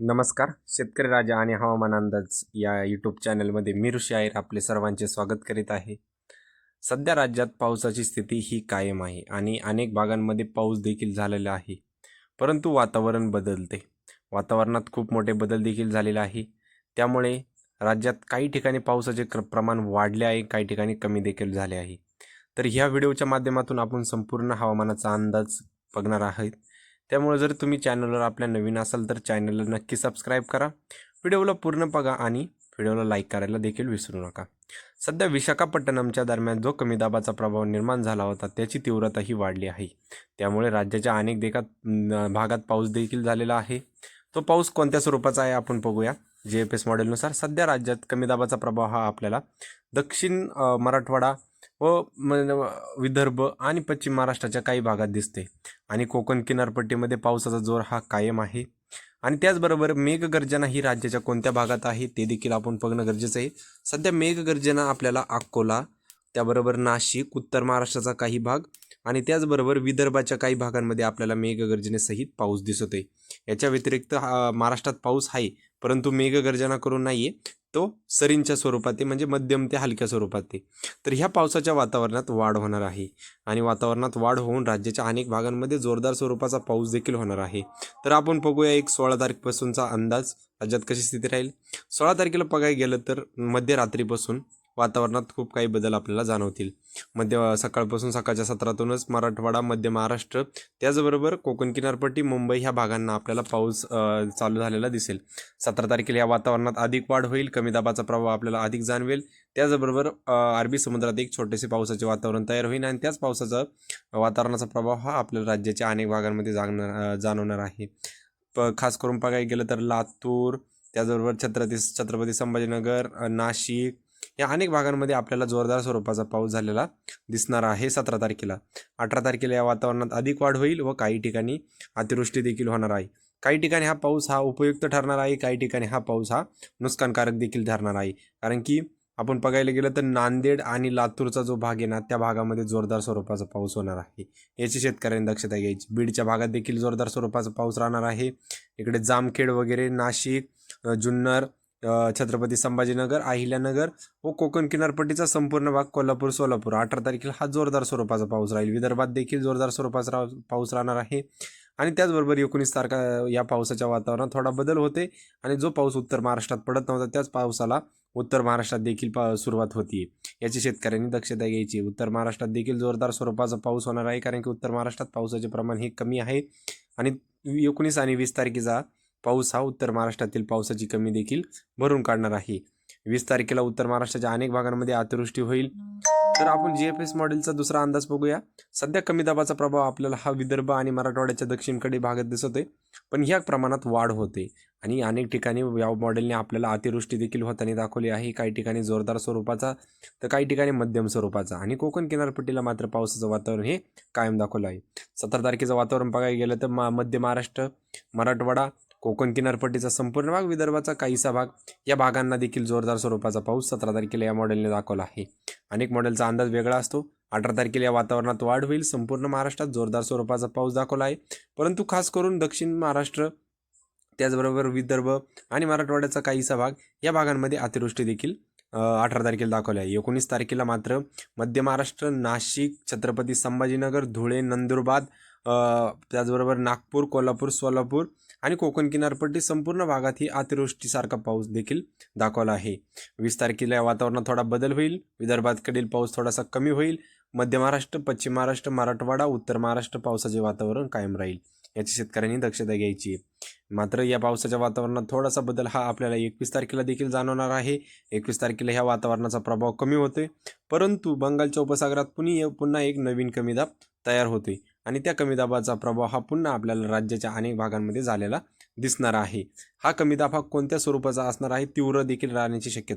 नमस्कार. शेतकरी राजा आणि हवामान अंदाज या यूट्यूब चॅनलमध्ये मी ऋषी आयर आपले सर्वांचे स्वागत करीत आहे. सध्या राज्यात पावसाची स्थिती ही कायम आहे आणि अनेक भागांमध्ये पाऊस देखील झालेला आहे. परंतु वातावरण बदलते. वातावरणात खूप मोठे बदल देखील झालेले आहे. त्यामुळे राज्यात काही ठिकाणी पावसाचे क्र प्रमाण वाढले आहे काही ठिकाणी कमी देखील झाले आहे. तर ह्या व्हिडिओच्या माध्यमातून आपण संपूर्ण हवामानाचा अंदाज बघणार आहोत. त्यामुळे जर तुम्ही चॅनलवर आपल्या नवीन असाल तर चॅनलला नक्की सबस्क्राईब करा. व्हिडिओला पूर्ण बघा आणि व्हिडिओला लाईक करायला देखील विसरू नका. सध्या विशाखापट्टणमच्या दरम्यान जो कमी दाबाचा प्रभाव निर्माण झाला होता त्याची तीव्रताही वाढली आहे. त्यामुळे राज्याच्या अनेक देखात भागात पाऊस देखील झालेला आहे. तो पाऊस कोणत्या स्वरूपाचा आहे आपण बघूया. जे एफ एस मॉडेलनुसार सध्या राज्यात कमी दाबाचा प्रभाव हा आपल्याला दक्षिण मराठवाडा व म्हणजे विदर्भ आणि पश्चिम महाराष्ट्राच्या काही भागात दिसते. आणि कोकण किनारपट्टीमध्ये पावसाचा जोर हा कायम आहे. आणि त्याचबरोबर मेघगर्जना ही राज्याच्या कोणत्या भागात आहे ते देखील आपण बघणं गरजेचं आहे. सध्या मेघगर्जना आपल्याला अकोला त्याबरोबर नाशिक उत्तर महाराष्ट्राचा काही भाग आणि त्याचबरोबर विदर्भाच्या काही भागांमध्ये आपल्याला मेघगर्जनेसहित पाऊस दिसत आहे याच्या व्यतिरिक्त हा महाराष्ट्रात पाऊस आहे परंतु मेघगर्जना करून नाही आहे तो सरींच्या स्वरूपात आहे म्हणजे मध्यम ते हलक्या स्वरूपात आहे. तर ह्या पावसाच्या वातावरणात वाढ होणार आहे आणि वातावरणात वाढ होऊन राज्याच्या अनेक भागांमध्ये जोरदार स्वरूपाचा पाऊस देखील होणार आहे. तर आपण बघूया एक सोळा तारखेपासूनचा अंदाज. राज्यात कशी स्थिती राहील? सोळा तारखेला बघायला गेलं तर मध्यरात्रीपासून वातावरणात खूप काही बदल आपल्याला जाणवतील. मध्य सकाळपासून सकाळच्या सत्रातूनच मराठवाडा मध्य महाराष्ट्र त्याचबरोबर कोकण किनारपट्टी मुंबई ह्या भागांना आपल्याला पाऊस चालू झालेला दिसेल. सतरा तारखेला या वातावरणात अधिक वाढ होईल कमी दाबाचा प्रभाव आपल्याला अधिक जाणवेल. त्याचबरोबर अरबी समुद्रात एक छोटेसे पावसाचे वातावरण तयार होईल आणि त्याच पावसाचा वातावरणाचा प्रभाव हा आपल्या राज्याच्या अनेक भागांमध्ये जागणार जाणवणार आहे. प खास करून बघायला गेलं तर लातूर त्याचबरोबर छत्रपती छत्रपती संभाजीनगर नाशिक या अनेक भागांमध्ये आपल्याला जोरदार स्वरूपाचा पाऊस झालेला दिसणार आहे सतरा तारखेला. अठरा तारखेला या वातावरणात अधिक वाढ होईल व काही ठिकाणी अतिवृष्टी देखील होणार आहे. काही ठिकाणी हा पाऊस हा उपयुक्त ठरणार आहे काही ठिकाणी हा पाऊस हा नुकसानकारक देखील ठरणार आहे. कारण की आपण बघायला गेलं तर नांदेड आणि लातूरचा जो भाग आहे ना त्या भागामध्ये जोरदार स्वरूपाचा पाऊस होणार आहे. याची शेतकऱ्यांनी दक्षता घ्यायची. बीडच्या भागात देखील जोरदार स्वरूपाचा पाऊस राहणार आहे. इकडे जामखेड वगैरे नाशिक जुन्नर छत्रपती संभाजीनगर अहिल्यानगर व कोकण किनारपट्टीचा संपूर्ण भाग कोल्हापूर सोलापूर. अठरा तारखेला हा जोरदार स्वरूपाचा पाऊस राहील. विदर्भात देखील जोरदार स्वरूपाचा रा- पाऊस राहणार आहे. आणि त्याचबरोबर एकोणीस तारखा या पावसाच्या वातावरणात थोडा बदल होते आणि जो पाऊस उत्तर महाराष्ट्रात पडत नव्हता त्याच पावसाला उत्तर महाराष्ट्रात देखील पा सुरुवात होती याची शेतकऱ्यांनी दक्षता घ्यायची उत्तर महाराष्ट्रात देखील जोरदार स्वरूपाचा पाऊस होणार आहे कारण की उत्तर महाराष्ट्रात पावसाचे प्रमाण हे कमी आहे. आणि एकोणीस आणि वीस तारखेचा पाऊस हा उत्तर महाराष्ट्रातील पावसाची कमी देखील भरून काढणार आहे. वीस तारखेला उत्तर महाराष्ट्राच्या अनेक भागांमध्ये अतिवृष्टी होईल. तर आपण जी एफ एस मॉडेलचा दुसरा अंदाज बघूया. सध्या कमी दाबाचा प्रभाव आपल्याला हा विदर्भ आणि मराठवाड्याच्या दक्षिणकडे भागात दिसत आहे पण ह्या प्रमाणात वाढ होते. आणि अनेक ठिकाणी या मॉडेलने आपल्याला अतिवृष्टी देखील होताना दाखवली आहे. काही ठिकाणी जोरदार स्वरूपाचा तर काही ठिकाणी मध्यम स्वरूपाचा. आणि कोकण किनारपट्टीला मात्र पावसाचं वातावरण हे कायम दाखवलं आहे. सतरा तारखेचं वातावरण बघायला गेलं तर मा मध्य महाराष्ट्र मराठवाडा कोकण किनारपट्टीचा संपूर्ण भाग विदर्भाचा काहीसा भाग या भागांना देखील जोरदार स्वरूपाचा पाऊस सतरा तारखेला या मॉडेलने दाखवला आहे. अनेक मॉडेलचा अंदाज वेगळा असतो. अठरा तारखेला या वातावरणात वाढ होईल. संपूर्ण महाराष्ट्रात जोरदार स्वरूपाचा पाऊस दाखवला आहे. परंतु खास करून दक्षिण महाराष्ट्र त्याचबरोबर विदर्भ आणि मराठवाड्याचा काहीसा भाग या भागांमध्ये अतिवृष्टी देखील अठरा तारखेला दाखवली आहे. एकोणीस तारखेला मात्र मध्य महाराष्ट्र नाशिक छत्रपती संभाजीनगर धुळे नंदुरबार त्याचबरोबर नागपूर कोल्हापूर सोलापूर आणि कोकण किनारपट्टी संपूर्ण भागात ही अतिवृष्टीसारखा पाऊस देखील दाखवला आहे. वीस तारखेला या वातावरणात थोडा बदल होईल. विदर्भातकडील पाऊस थोडासा कमी होईल. मध्य महाराष्ट्र पश्चिम महाराष्ट्र मराठवाडा उत्तर महाराष्ट्र पावसाचे वातावरण कायम राहील. याची शेतकऱ्यांनी दक्षता घ्यायची आहे. मात्र या पावसाच्या वातावरणात थोडासा बदल हा आपल्याला एकवीस तारखेला देखील जाणवणार आहे. एकवीस तारखेला ह्या वातावरणाचा प्रभाव कमी होतोय. परंतु बंगालच्या उपसागरात पुन्हा पुन्हा एक नवीन कमी दाब तयार होतोय. आणि त्या कमी दाबाचा प्रभाव हा पुन्हा आपल्याला राज्याच्या अनेक भागांमध्ये झालेला दिसणार आहे. हा कमी दाब हा कोणत्या स्वरूपाचा असणार आहे? तीव्र देखील राहण्याची शक्यता